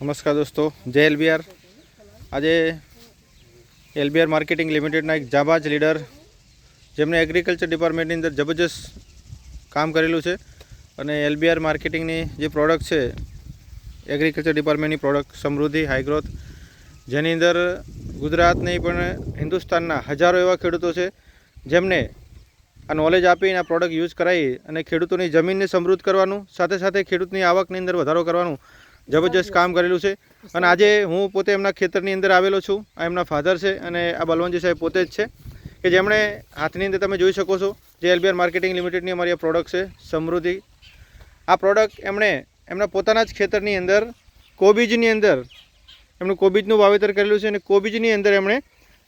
નમસ્કાર દોસ્તો, જય એલબીઆર. આજે એલબીઆર માર્કેટિંગ લિમિટેડના એક જાબાજ લીડર જેમણે એગ્રીકલ્ચર ડિપાર્ટમેન્ટની અંદર જબરજસ્ત કામ કરેલું છે અને એલબીઆર માર્કેટિંગની જે પ્રોડક્ટ છે, એગ્રીકલ્ચર ડિપાર્ટમેન્ટની પ્રોડક્ટ, સમૃદ્ધિ હાઈગ્રોથ જેની અંદર ગુજરાત નહીં પણ હિન્દુસ્તાનના હજારો એવા ખેડૂતો છે, જેમને આ નોલેજ આપીને આ પ્રોડક્ટ યુઝ કરાવી અને ખેડૂતોની જમીનને સમૃદ્ધ કરવાનું, સાથે સાથે ખેડૂતની આવકની અંદર વધારો કરવાનું જબરજસ્ત કામ કરેલું છે. અને આજે હું પોતે એમના ખેતરની અંદર આવેલો છું. આ એમના ફાધર છે અને આ બલવંતજી સાહેબ પોતે જ છે. કે જેમણે હાથની અંદર તમે જોઈ શકો છો જે એલબીઆર માર્કેટિંગ લિમિટેડની અમારી આ પ્રોડક્ટ છે, સમૃદ્ધિ. આ પ્રોડક્ટ એમણે એમના પોતાના જ ખેતરની અંદર, કોબીજની અંદર, એમનું કોબીજનું વાવેતર કરેલું છે અને કોબીજની અંદર એમણે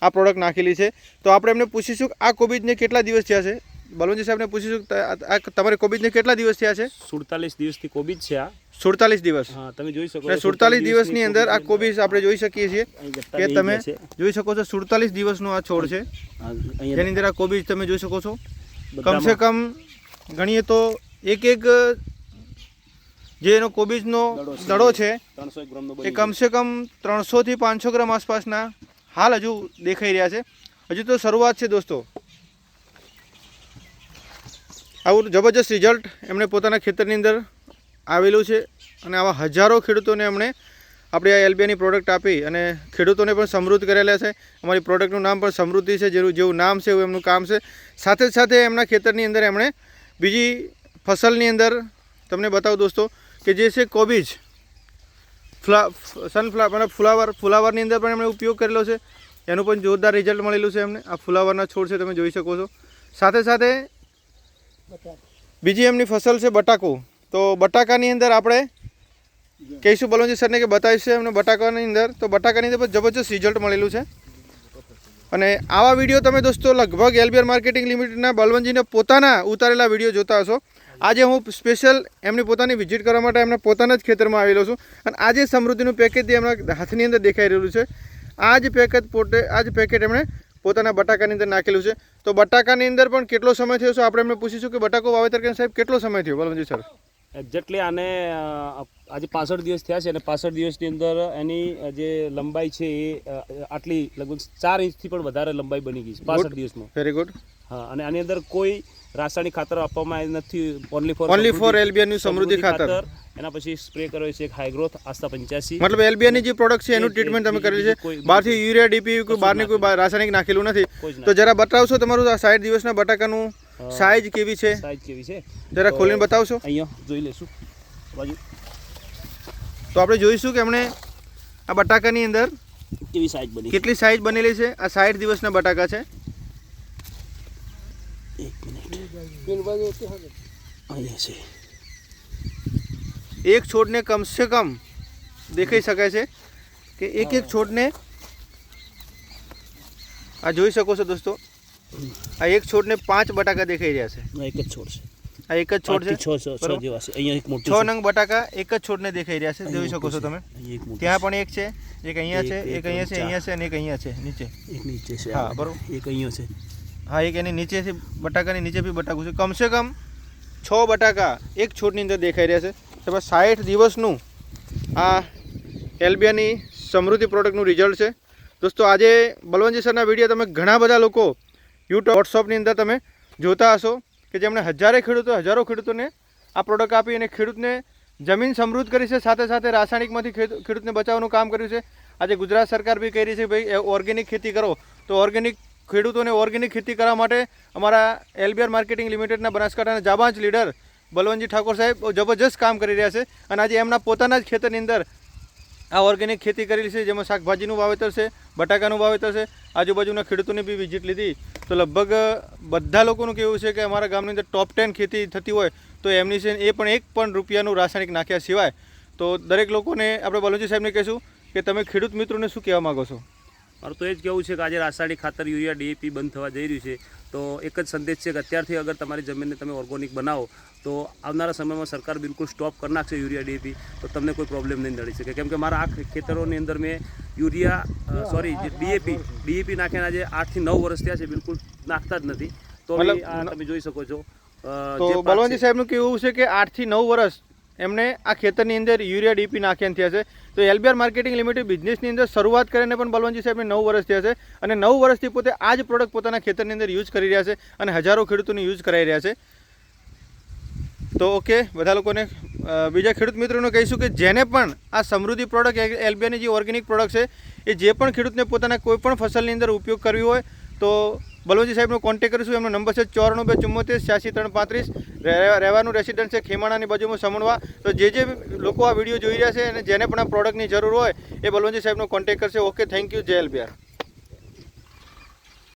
આ પ્રોડક્ટ નાખેલી છે. તો આપણે એમને પૂછીશું કે આ કોબીજને કેટલા દિવસ થયા છે? બલવંતજી સાહેબને પૂછીશું આ તમારે કોબીજને કેટલા દિવસ થયા છે? સુડતાલીસ દિવસથી કોબીજ છે આ. સુડતાલીસ દિવસ. હા તમે જોઈ શકો સુડતાલીસ દિવસની અંદર આ કોબીજ આપણે જોઈ શકીએ છીએ કે તમે જોઈ શકો છો સુડતાલીસ દિવસનો આ છોડ છે. જેની અંદર આ કોબીજ તમે જોઈ શકો છો. કમસે કમ ગણીએ તો એક એક જે એનો કોબીજનો દડો છે. એ કમસે કમ ત્રણસોથી પાંચસો ગ્રામ આસપાસના હાલ હજુ દેખાઈ રહ્યા છે. હજુ તો શરૂઆત છે દોસ્તો. આવું જબરજસ્ત રિઝલ્ટ એમણે પોતાના ખેતરની અંદર આવેલું છે અને આવા હજારો ખેડૂતોને એમણે આપણી આ એલબીઆઈની પ્રોડક્ટ આપી અને ખેડૂતોને પણ સમૃદ્ધ કરેલા છે. અમારી પ્રોડક્ટનું નામ પણ સમૃદ્ધિ છે, જેનું જેવું નામ છે એવું એમનું કામ છે. સાથે સાથે એમના ખેતરની અંદર એમણે બીજી ફસલની અંદર તમને બતાવું દોસ્તો કે જે છે કોબીજ, ફ્લા સનફ્લાવર મતલબ ફુલાવર, ફુલાવરની અંદર પણ એમણે ઉપયોગ કરેલો છે. એનું પણ જોરદાર રિઝલ્ટ મળેલું છે એમને. આ ફ્લાવરના છોડ છે, તમે જોઈ શકો છો. સાથે સાથે બીજી એમની ફસલ છે બટાકું. તો બટાકાની અંદર આપણે કહીશું બલવંતજી સરને કે બતાવીશું એમને બટાકાની અંદર. તો બટાકાની અંદર જબરજસ્ત રિઝલ્ટ મળેલું છે. અને આવા વીડિયો તમે દોસ્તો લગભગ એલબીઆર માર્કેટિંગ લિમિટેડના બલવંતજીને પોતાના ઉતારેલા વીડિયો જોતા હશો. આજે હું સ્પેશિયલ એમની પોતાની વિઝિટ કરવા માટે એમના પોતાના જ ખેતરમાં આવેલો છું. અને આજે સમૃદ્ધિનું પેકેજ એમના હાથની અંદર દેખાઈ રહ્યું છે. આ જ પેકેજ પોતે આ જ પેકેટ એમણે પોતાના બટાકાની અંદર નાખેલું છે. તો બટાકાની અંદર પણ કેટલો સમય થયો છે? આપણે એમને પૂછીશું કે બટાકો વાવેતર કરીને સાહેબ કેટલો સમય થયો? બલવંતજી સર. એક્ઝેક્ટલી આને આજે પાસઠ દિવસ થયા છે અને પાસઠ દિવસની અંદર એની જે લંબાઈ છે એ આટલી લગભગ ચાર ઇંચથી પણ વધારે લંબાઈ બની ગઈ છે પાસઠ દિવસમાં. વેરી ગુડ હા અને આની અંદર કોઈ રાસાયણિક ખાતર આપવામાં નથી. ઓનલી ફોર ઓનલી ફોર એલબીએનનું સમૃદ્ધિ ખાતર. એના પછી સ્પ્રે કર્યો છે એક હાઈગ્રોથ આસ્થા પંચ્યાસી. મતલબ એલબીઆની જે પ્રોડક્ટ છે એનું ટ્રીટમેન્ટ તમે કરેલી છે. બહારથી યુરિયા ડીપી કોઈ બહારની કોઈ રાસાયણિક નાખેલું નથી. તો જરા બતાવશો તમારું આ સાઠ દિવસના બટાકાનું. સાઇઝ કેવી છે? સાઈઝ કેવી છે? જરા ખોલીને બતાવશો. અહીંયા જોઈ લેશું બાજુ. તો આપણે જોઈશું કે એમણે આ બટાકાની અંદર કેવી સાઈઝ બની કેટલી સાઇઝ બનેલી છે? આ સાઠ દિવસના બટાકા છે એક મિનિટ અહીંયા છે એક છોડને કમસે કમ દેખાઈ શકાય છે કે એક એક છોડને આ જોઈ શકો છો દોસ્તો આ એક છોડને પાંચ બટાકા દેખાઈ રહ્યા છે આ એક જ છોડ છે આ એક જ છોડ છે પાંચથી છ છ- છ બરોબર. જેવા છે અહીંયા એક મોટું છ છે. નંગ બટાકા એક જ છોડને દેખાઈ રહ્યા છે જોઈ અહીંયા શકો છો મોટું તમે છે. અહીંયા એક મોટું ત્યાં પણ એક છે એક અહીંયા છે એક- એક એક અહીંયા છે ચાર. અહીંયા છે અને એક અહીંયા છે નીચે છે. એક નીચે છે હા, આ. બરોબર. એક અહીંયા છે હા, એક એની નીચેથી બટાકાની નીચે બી બટાકું છે. કમસે કમ છ બટાકા એક છોડની અંદર દેખાઈ રહ્યા છે. તેમાં સાઠ દિવસનું આ એલબિયાની સમૃદ્ધિ પ્રોડક્ટનું રિઝલ્ટ છે. દોસ્તો, આજે બલવંતજી સરના વીડિયો તમે ઘણા બધા લોકો યુટ્યુબ વોટ્સઅપની અંદર તમે જોતા હશો કે જેમણે હજારે ખેડૂતો, હજારો ખેડૂતોને આ પ્રોડક્ટ આપી અને ખેડૂતને જમીન સમૃદ્ધ કરી છે. સાથે સાથે રાસાયણિકમાંથી ખેડૂતને બચાવવાનું કામ કર્યું છે. આજે ગુજરાત સરકાર બી કહી રહી છે ભાઈ ઓર્ગેનિક ખેતી કરો. તો ઓર્ગેનિક ખેડૂતોને ઓર્ગેનિક ખેતી કરવા માટે અમારા એલબીઆર માર્કેટિંગ લિમિટેડના બનાસકાંઠાના જાબાંજ લીડર બલવંતજી ઠાકોર સાહેબ જબરજસ્ત કામ કરી રહ્યા છે અને આજે એમના પોતાના જ ખેતરની અંદર આ ઓર્ગેનિક ખેતી કરેલી છે, જેમાં શાકભાજીનું વાવેતર છે, બટાકાનું વાવેતર છે. આજુબાજુના ખેડૂતોની બી વિઝિટ લીધી. તો લગભગ બધા લોકોનું કેવું છે કે અમારા ગામની અંદર ટોપ ટેન ખેતી થતી હોય તો એમની છે એ પણ એક પણ રૂપિયાનું રાસાયણિક નાખ્યા સિવાય. તો દરેક લોકોને આપણે બલુજી સાહેબને કહીશું કે તમે ખેડૂત મિત્રોને શું કહેવા માગો છો? મારું તો એ જ કહેવું છે કે આજે રાસાયણિક ખાતર યુરિયા ડીએપી બંધ થવા જઈ રહ્યું છે. તો એક જ સંદેશ છે કે અત્યારથી અગર તમારી જમીનને તમે ઓર્ગોનિક બનાવો તો આવનારા સમયમાં સરકાર બિલકુલ સ્ટોપ કરી નાખશે યુરિયા ડીએપી તો તમને કોઈ પ્રોબ્લેમ નહીં નડી શકે. કેમ કે મારા આ ખેતરોની અંદર મેં યુરિયા સોરી જે ડીએપી ડીએપી નાખ્યાના જે આઠથી નવ વર્ષ થયા છે બિલકુલ નાખતા જ નથી. તો આ તમે જોઈ શકો છો. તો બલવંતજી સાહેબનું કેવું છે કે આઠથી નવ વર્ષ એમણે આ ખેતરની અંદર યુરિયા ડીપી નાખ્યા થયા છે. તો એલબીઆર માર્કેટિંગ લિમિટેડ બિઝનેસની અંદર શરૂઆત કરીને પણ બલવંતજી સાહેબને નવ વર્ષ થયા છે અને નવ વર્ષથી પોતે આ જ પ્રોડક્ટ પોતાના ખેતરની અંદર યુઝ કરી રહ્યા છે અને હજારો ખેડૂતોને યુઝ કરાવી રહ્યા છે. તો ઓકે બધા લોકોને બીજા ખેડૂત મિત્રોને કહીશું કે જેને પણ આ સમૃદ્ધિ પ્રોડક્ટ એલબીઆરની જે ઓર્ગેનિક પ્રોડક્ટ છે, એ જે પણ ખેડૂતને પોતાના કોઈપણ ફસલની અંદર ઉપયોગ કરવી હોય, તો બલવંતજી સાહેબનો કોન્ટેક્ટ કરીશું. એમનો નંબર છે ચોરાણું બે ચુમ્મોતેર છ્યાસી ત્રણ પાંત્રીસ. રહેવાનું રેસિડન્ટ છે ખેમાણાની બાજુમાં સમણવા. તો જે જે લોકો આ વીડિયો જોઈ રહ્યા છે અને જેને પણ આ પ્રોડક્ટની જરૂર હોય, એ બલવંતજી સાહેબનો કોન્ટેક કરશે. ઓકે થેન્ક યુ જય એલબીઆર